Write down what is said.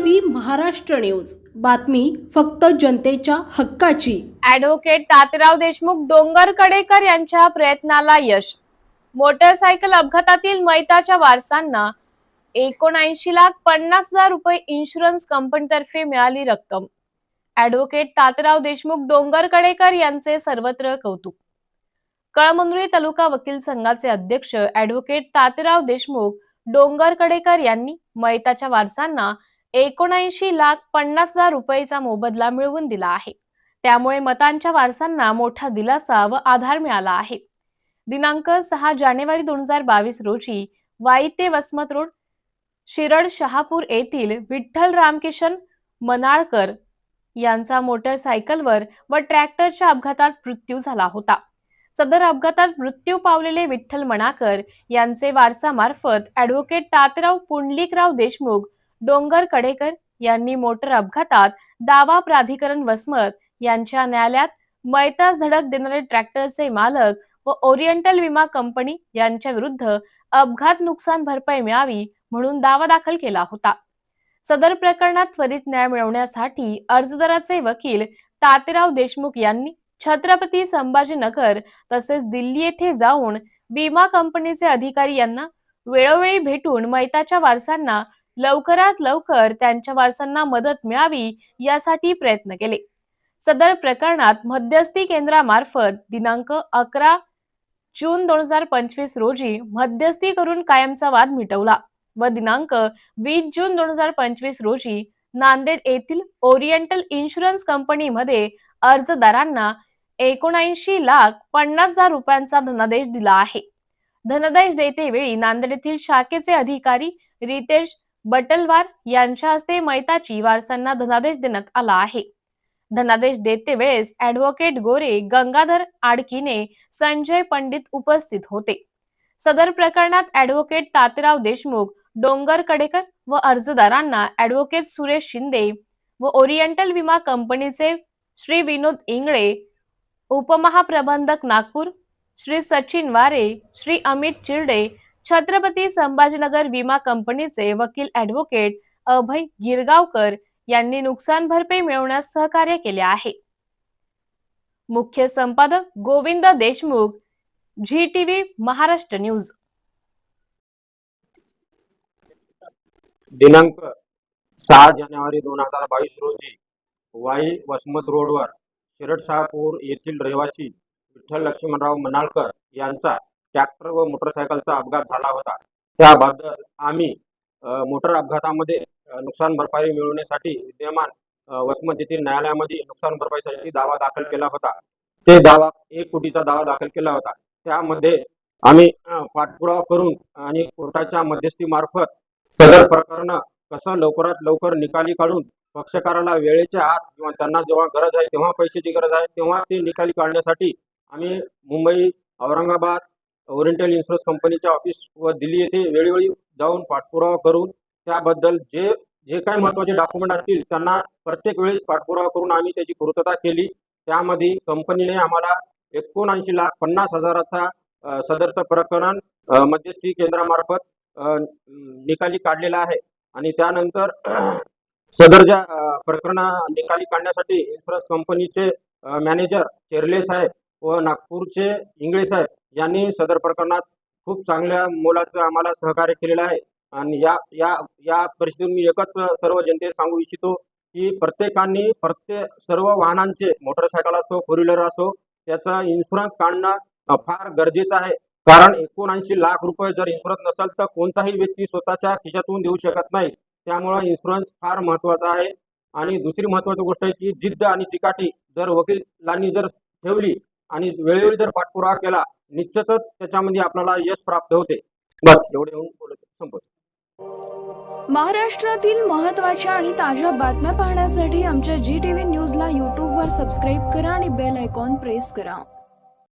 V Maharashtra news. बातमी फक्त जनतेच्या हक्काची. ऍडव्होकेट तात्याराव देशमुख डोंगर कडेकर यांच्या प्रयत्नाला यश. मोटरसायकल अपघातातील मैताच्या वारसांना एकोणऐंशी लाख पन्नास हजार रुपये इन्शुरन्स कंपनीतर्फे मिळाली रक्कम. ऍडव्होकेट तात्याराव देशमुख डोंगर कडेकर यांचे सर्वत्र कौतुक. कळमनुरी तालुका वकील संघाचे अध्यक्ष ऍडव्होकेट तात्याराव देशमुख डोंगर कडेकर यांनी मैताच्या वारसांना एकोणऐंशी लाख पन्नास हजार रुपयेचा मोबदला मिळवून दिला आहे. त्यामुळे मतांच्या वारसांना मोठा दिलासा व आधार मिळाला आहे. दिनांक सहा जानेवारी दोन हजार बावीस रोजी वाई ते वसमत रोड शिरड शहापूर येथील विठ्ठल रामकिशन मनाळकर यांचा मोटरसायकलवर व ट्रॅक्टरच्या अपघातात मृत्यू झाला होता. सदर अपघातात मृत्यू पावलेले विठ्ठल मणाकर यांचे वारसामार्फत ऍडव्होकेट तातराव पुंडलिकराव देशमुख डोंगर कडेकर यांनी मोटर अपघातात दावा प्राधिकरण वसमत यांच्या न्यायालयात मैतास धडक देणारे ट्रॅक्टरचे मालक व ओरिएंटल विमा कंपनी यांच्या विरुद्ध अपघात नुकसान भरपाई मिळावी म्हणून दावा दाखल केला होता. सदर प्रकरणात त्वरित न्याय मिळवण्यासाठी अर्जदाराचे वकील तातेराव देशमुख यांनी छत्रपती संभाजीनगर तसेच दिल्ली येथे जाऊन विमा कंपनीचे अधिकारी यांना वेळोवेळी भेटून मैताच्या वारसांना लवकरात लवकर त्यांच्या वारसांना मदत मिळावी यासाठी प्रयत्न केले. सदर प्रकरणात मध्यस्थी केंद्रामार्फत दिनांक अकरा जून दोन हजार पंचवीस रोजी मध्यस्थी करून कायमचा वाद मिटवला व दिनांक वीस जून दोन हजार पंचवीस रोजी नांदेड येथील ओरिएंटल इन्शुरन्स कंपनीमध्ये अर्जदारांना एकोणऐंशी लाख पन्नास हजार रुपयांचा धनादेश दिला आहे. धनादेश देतेवेळी नांदेड येथील शाखेचे अधिकारी रितेश बटलवार यांच्या हस्ते मैताची वारसांना धनादेश देण्यात आला आहे. धनादेश देते वेळेस ऍडव्होकेट गोरे गंगाधर आडकीने संजय पंडित उपस्थित होते. सदर प्रकरणात ऍडव्होकेट तातेराव देशमुख डोंगर कडेकर व अर्जदारांना ऍडव्होकेट सुरेश शिंदे व ओरिएंटल विमा कंपनीचे श्री विनोद इंगळे उपमहाप्रबंधक नागपूर श्री सचिन वारे श्री अमित चिरडे छत्रपती संभाजीनगर विमा कंपनीचे वकील ॲडव्होकेट अभय गिरगावकर यांनी नुकसान भरपाई मिळवण्यास सहकार्य केले आहे. मुख्य संपादक Govind Deshmukh Zee TV Maharashtra news. दिनांक सहा जानेवारी दोन हजार बावीस रोजी वाई वसमत रोडवर शिरडशहापूर येथील रहिवासी विठ्ठल लक्ष्मणराव मनाळकर यांचा ट्रॅक्टर व मोटरसायकलचा अपघात झाला होता. त्याबद्दल आम्ही मोटर अपघातामध्ये नुकसान भरपाई मिळवण्यासाठी विद्यमान वसमत येथील न्यायालयामध्ये नुकसान भरपाईसाठी दावा दाखल केला होता. ते दावा एक कोटीचा दावा दाखल केला होता. त्यामध्ये आम्ही पाठपुरावा करून आणि कोर्टाच्या मध्यस्थीमार्फत सदर प्रकरण कसं लवकरात लवकर निकाली काढून पक्षकाराला वेळेच्या आत किंवा त्यांना जेव्हा गरज आहे तेव्हा पैशाची गरज आहे तेव्हा ते निकाली काढण्यासाठी आम्ही मुंबई औरंगाबाद ओरिएंटल इन्शुरन्स कंपनीच्या ऑफिस व दिल्ली येथे वेळोवेळी जाऊन पाठपुरावा करून त्याबद्दल जे जे काही महत्त्वाचे डॉक्युमेंट असतील त्यांना प्रत्येक वेळेस पाठपुरावा करून आम्ही त्याची पूर्तता केली. त्यामध्ये कंपनीने आम्हाला एकोणऐंशी लाख पन्नास हजाराचा सदरचं प्रकरण मध्यस्थी केंद्रामार्फत निकाली काढलेला आहे. आणि त्यानंतर सदरच्या प्रकरण निकाली काढण्यासाठी इन्शुरन्स कंपनीचे मॅनेजर चेरले साहेब व नागपूरचे इंगळे साहेब यांनी सदर प्रकरणात खूप चांगल्या मोलाचं आम्हाला सहकार्य केलेलं आहे. आणि या या या परिस्थितीत मी एकच सर्व जनतेस सांगू इच्छितो की प्रत्येकाने प्रत्येक सर्व वाहनांचे मोटरसायकल असो फोर व्हीलर असो त्याचा इन्शुरन्स काढणं फार गरजेचं आहे. कारण एकोणऐंशी लाख रुपये जर इन्शुरन्स नसेल तर कोणताही व्यक्ती स्वतःच्या खिशातून देऊ शकत नाही. त्यामुळं इन्शुरन्स फार महत्त्वाचा आहे. आणि दुसरी महत्वाची गोष्ट आहे की जिद्द आणि चिकाटी जर वकिलांनी जर ठेवली आणि वेळोवेळी जर पाठपुरावा केला निश्चितच त्याच्यामध्ये आपल्याला यश प्राप्त होते. बस. एवढे होऊन बोलत संपत महाराष्ट्रातील महत्त्वाच्या आणि ताज्या बातम्या पाहण्यासाठी आमच्या जी टी व्ही न्यूजला यूट्यूबवर सबस्क्राईब करा आणि बेल आयकॉन प्रेस करा.